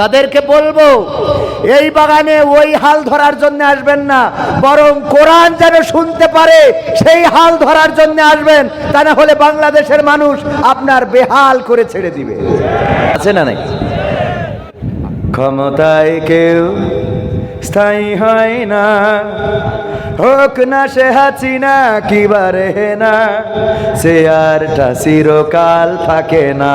তাদেরকে বলব, এই বাগানে ওই হাল ধরার জন্য আসবেন না, বরং কোরআন যেন শুনতে পারে, সেই হাল ধরার জন্য আসবেন, তা না হলে বাংলাদেশের মানুষ আপনার বেহাল করে ছেড়ে দিবে। আছে না নাই? ক্ষমতায় কেউ স্থায়ী হয় না, হোক না সে হাসিনা কিবারে না, সে আরটা চিরকাল থাকে না।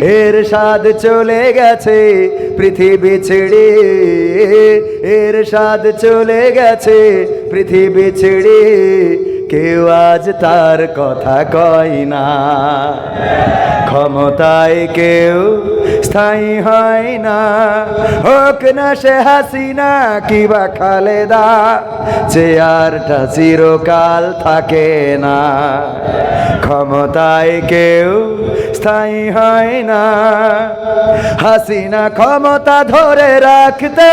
এর স্বাদ চলে গেছে, পৃথিবী ছেড়ে। এর স্বাদ চলে গেছে, পৃথিবী ছেড়ে। কেউ আজ তার কথা কয় না। ক্ষমতায় কেউ স্থায়ী হয় না। হোক না সে হাসিনা কিবা খালেদা চেয়ারটা চিরকাল থাকে না। ক্ষমতায় কেউ স্থায়ী হয় না। হাসিনা ক্ষমতা ধরে রাখতে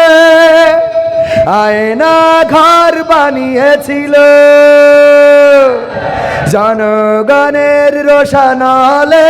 আয়না ঘর বানিয়েছিল। জনগণের রোশানলে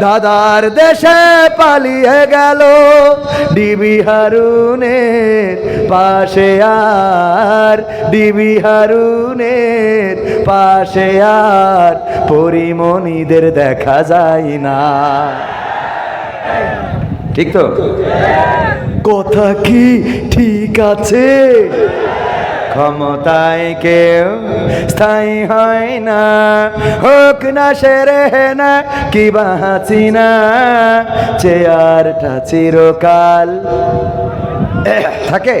দাদার দেশে পালিয়ে গেল ডিবি হারুনের পাশে আর, ডিবি হারুনের পাশে আর, পরিমণিদের দেখা যায় না। ঠিক তো? কথা কি ঠিক আছে? ক্ষমতায় কেউ স্থায়ী হয় না। হোক না সেরে না, কি বাঁচি না। চেয়ারটা চিরকাল। থাকে।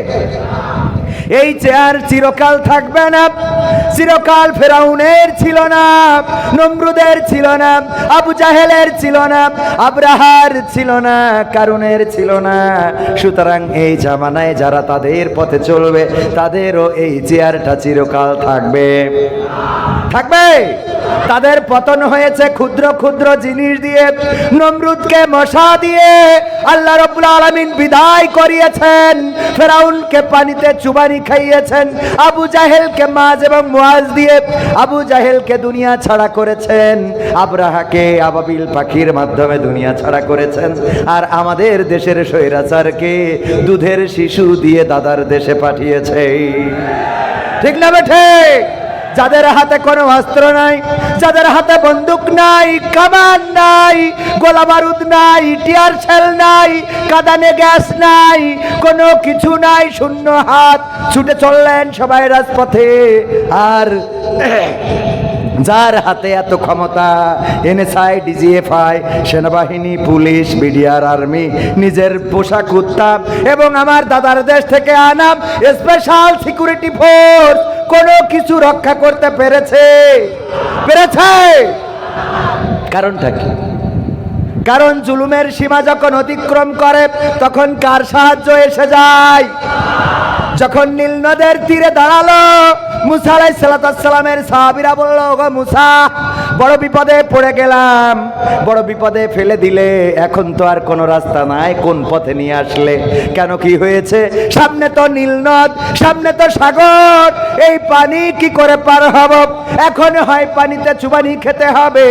এই চেয়ার চিরকাল থাকবে না। চিরকাল ফেরাউনের ছিল না, নমরুদের ছিল না, আবু জাহেলের ছিল না, আব্রাহার ছিল না, কারুনের ছিল না। সুতরাং এই জামানায় যারা তাদের পথে চলবে, তাদেরও এই চেয়ারটা চিরকাল থাকবে। থাকবে? তাদের পতন হয়েছে ক্ষুদ্র ক্ষুদ্র জিনিস দিয়ে, নমরুদকে মশা দিয়ে। আল্লাহ রব্বুল আলামিন বিদায় করিয়েছেন। ফেরাউনকে পানিতে চুবানি খাইয়েছেন। আবু জাহেলকে মাজ এবং মাজ দিয়ে আবু জাহেলকে দুনিয়া ছাড়া করেছেন। আবরাহাকে আবাবিল পাখির মাধ্যমে দুনিয়া ছাড়া করেছেন। আর আমাদের দেশের স্বৈরাচারকে দুধের শিশু দিয়ে দাদার দেশে পাঠিয়েছে। ঠিক না বেঠে যাদের হাতে কোনো অস্ত্র নাই, যাদের হাতে বন্দুক নাই, কামান নাই, গোলা বারুদ নাই, টিয়ার শেল নাই, কাদানে গ্যাস নাই, কোনো কিছু নাই, শূন্য হাত, ছুটে চললেন সবাই রাজপথে। আর যার হাতে এত ক্ষমতা? এনএসআই, ডিজিএফআই, সেনাবাহিনী, পুলিশ, বিডিআর, আর্মি, নিজের পোশাক উত্তাপ এবং আমার দাদার দেশ থেকে আনাম স্পেশাল সিকিউরিটি ফোর্স কোনো কিছু রক্ষা করতে পেরেছে? পেরেছে? কারণটা কি? কারণ জুলুমের সীমা যখন অতিক্রম করে, তখন কার সাহায্য এসে যায়? যখন নীল নদের তীরে দাঁড়াল মুসা আলাই সালামের সাহাবিরা বলল গো মুসা বড় বিপদে পড়ে গেলাম। বড় বিপদে ফেলে দিলে এখন তো আর কোনো রাস্তা নাই, কোন পথে নিয়ে আসলে? কেন কি হয়েছে? সামনে তো নীল নদ, সামনে তো সাগর, এই পানি কি করে পার হব? এখন হয় পানিতে চুবানি খেতে হবে।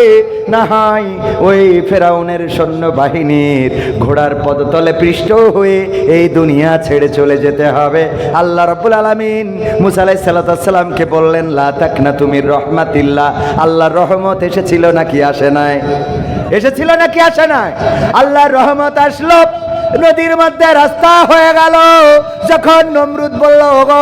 না হয় ওই ফেরাউনের সৈন্য বাহিনীর ঘোড়ার পদতলে পৃষ্ঠ হয়ে এই দুনিয়া ছেড়ে চলে যেতে হবে। আল্লাহ রব্বুল আলামিন মুসা আলাইহিস সালামকে বললেন, লা তাকনা তুমি রহমাতিল্লাহ। আল্লাহর রহমত এসেছিল নাকি আসে নাই? এসেছিল নাকি আসে নাই? আল্লাহর রহমত আসলো, নদীর মধ্যে রাস্তা হয়ে গেল। যখন নমরুদ বলল, ওগো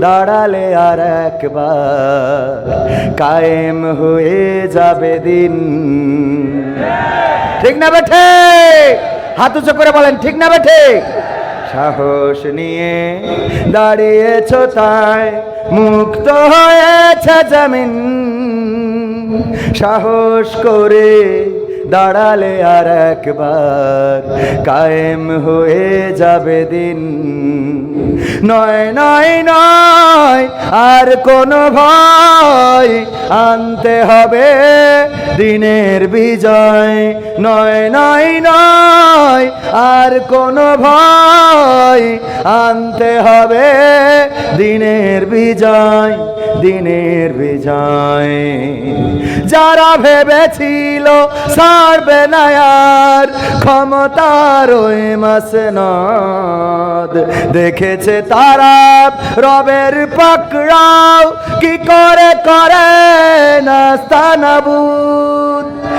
দাঁড়ালে আর একবার কায়েম হয়ে যাবে দিন। ঠিক না বেঠে? হাত উঁচু করে বলেন, ঠিক না বেঠে? সাহস নিয়ে দাঁড়িয়েছ তাই মুক্ত হয়েছে জমিন। সাহস করে দাঁড়ালে আর একবার কায়েম হয়ে যাবে দিন। নয় নয় নয়, আর কোনো ভয় আনতে হবে দিনের বিজয়। নয় নয় নয়, আর কোনো ভয় আনতে হবে দিনের বিজয় দিনের বিজয়। যারা ভেবেছিল সারবে না আর ক্ষমতার ওই মাসে নদ দেখেছে তারা রবের পাকড়াও, কি করে করে নাস্তানাবুদ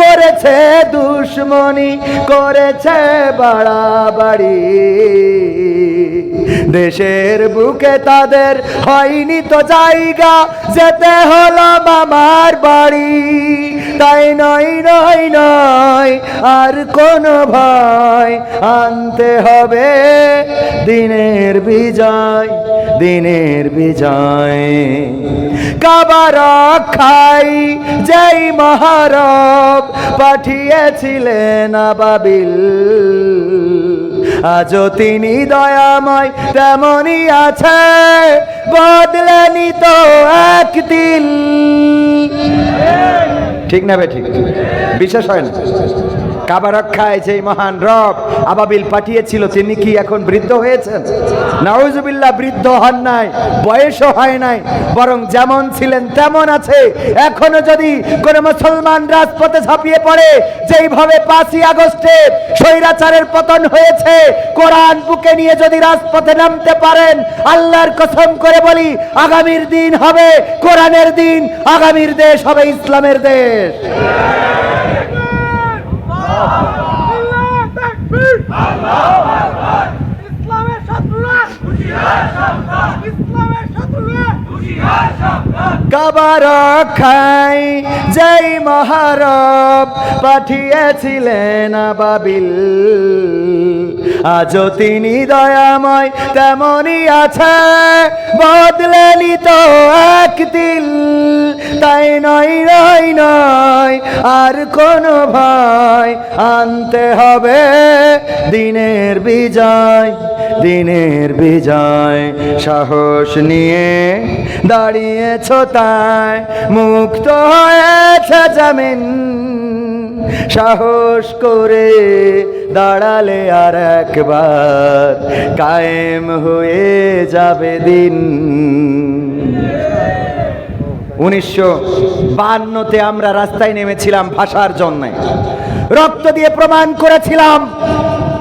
করেছে দুশ্মনী, করেছে বাড়াবাড়ি। দেশের বুকে তাদের হয়নি তো জায়গা, যেতে হলো মামার বাড়ি। তাই নয় নয় নয়, আর কোনো ভয় আনতে হবে। দিনের বিজয় দিনের বিজয়। কাবার খাই যেই মহারব পাঠিয়েছিলেন আবাবিল। আজও তিনি দয়াময় তেমনই আছে, বদলেনি তো একদিন। ঠিক না বে, ঠিক। বিশেষ হয় না? কাবা রক্ষায় যে মহান রব আবাবিল পাঠিয়েছিল, তিনি কি এখন বৃদ্ধ হয়েছেন? নাউজুবিল্লাহ বৃদ্ধ হন নাই, বয়সও হয় নাই, বরং যেমন ছিলেন তেমন আছে। এখনও যদি কোন মুসলমান রাজপথে ঝাঁপিয়ে পড়ে, যেইভাবে পাঁচই আগস্টে স্বৈরাচারের পতন হয়েছে, কোরআন বুকে নিয়ে যদি রাজপথে নামতে পারেন, আল্লাহর কসম করে বলি, আগামীর দিন হবে কোরআনের দিন, আগামীর দেশ হবে ইসলামের দেশ আল্লাহু তাকবীর আল্লাহু আকবার ইসলামের খাই যেই মহারব পাঠিয়েছিলেন আবাবিল। আজও তিনি দয়াময় তেমনই আছে। বদলেনি তো একদিন। তাই নয় নয় নয়, আর কোনো ভয় আনতে হবে। দিনের বিজয় দিনের বিজয়, সাহস নিয়ে দাঁড়িয়েছ তাই। মুক্ত হয়েছে জমিন। সাহস করে দাঁড়ালে আর একবার কায়েম হয়ে যাবে দিন। উনিশশো বান্নতে আমরা রাস্তায় নেমেছিলাম ভাষার জন্য। রক্ত দিয়ে প্রমাণ করেছিলাম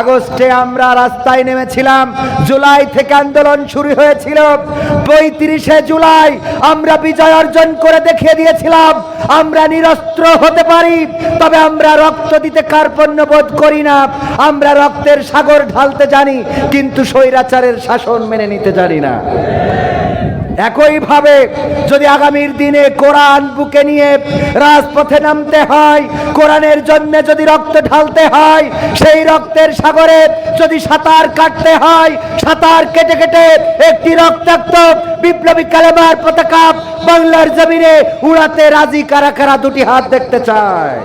আগস্টে আমরা রাস্তায় নেমেছিলাম। জুলাই থেকে আন্দোলন শুরু হয়েছিল। পঁয়ত্রিশে জুলাই আমরা বিজয় অর্জন করে দেখিয়ে দিয়েছিলাম। আমরা নিরস্ত্র হতে পারি, তবে আমরা রক্ত দিতে কার্পণ্য বোধ করি না। আমরা রক্তের সাগর ঢালতে জানি, কিন্তু স্বৈরাচারের শাসন মেনে নিতে জানি না। একইভাবে যদি আগামীর দিনে কোরআন বুকে নিয়ে রাজপথে নামতে হয়, কোরআনের জন্য যদি রক্ত ঢালতে হয়, সেই রক্তের সাগরে যদি সাঁতার কাটতে হয়, সাঁতার কেটে কেটে একটি রক্তাক্ত বিপ্লবী কালেমার পতাকা বাংলার জমিনে উড়াতে রাজি কারা কারা দুটি হাত দেখতে চায়?